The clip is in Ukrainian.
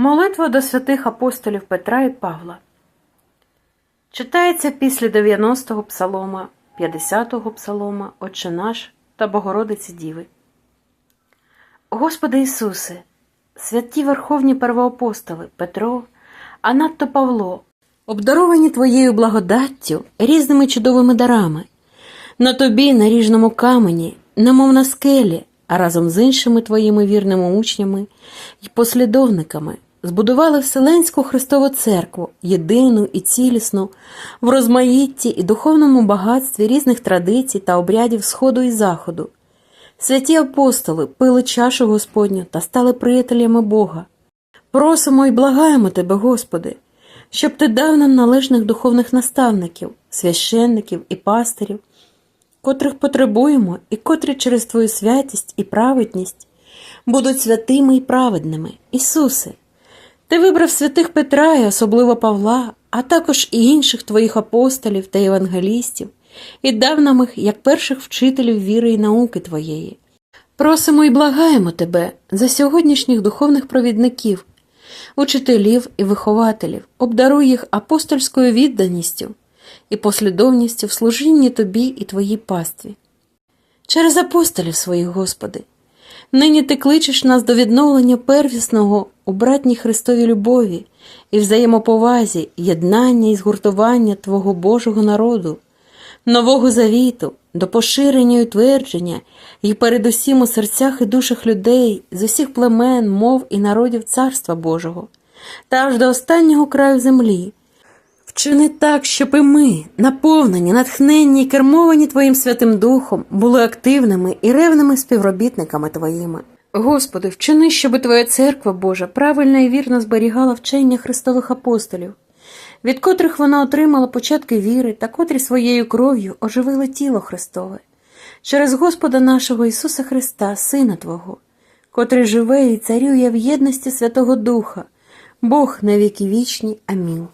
Молитва до святих апостолів Петра і Павла. Читається після 90-го псалома, 50-го псалома, Отче наш та Богородиці Діви. Господи Ісусе, святі Верховні первоапостоли Петро, а надто Павло, обдаровані Твоєю благодаттю різними чудовими дарами, на тобі, на ріжному камені, немов на скелі, а разом з іншими твоїми вірними учнями і послідовниками збудували Вселенську Христову Церкву, єдину і цілісну, в розмаїтті і духовному багатстві різних традицій та обрядів Сходу і Заходу. Святі апостоли пили чашу Господню та стали приятелями Бога. Просимо і благаємо Тебе, Господи, щоб Ти дав нам належних духовних наставників, священників і пастирів, котрих потребуємо і котрі через Твою святість і праведність будуть святими і праведними. Ісусе, Ти вибрав святих Петра і особливо Павла, а також і інших Твоїх апостолів та євангелістів, і дав нам їх як перших вчителів віри і науки Твоєї. Просимо і благаємо Тебе за сьогоднішніх духовних провідників, учителів і вихователів, обдаруй їх апостольською відданістю і послідовністю в служінні Тобі і Твоїй пастві. Через апостолів своїх, Господи, нині Ти кличеш нас до відновлення первісного у братній Христовій любові і взаємоповазі, єднання і згуртування Твого Божого народу, нового завіту, до поширення і утвердження і передусім у серцях і душах людей з усіх племен, мов і народів Царства Божого, та аж до останнього краю землі. Вчини так, щоб і ми, наповнені, натхненні і кермовані Твоїм Святим Духом, були активними і ревними співробітниками Твоїми. Господи, вчини, щоб Твоя церква Божа правильно і вірно зберігала вчення Христових апостолів, від котрих вона отримала початки віри та котрі своєю кров'ю оживили тіло Христове, через Господа нашого Ісуса Христа, Сина Твого, котрий живе і царює в єдності Святого Духа, Бог на віки вічні. Амінь.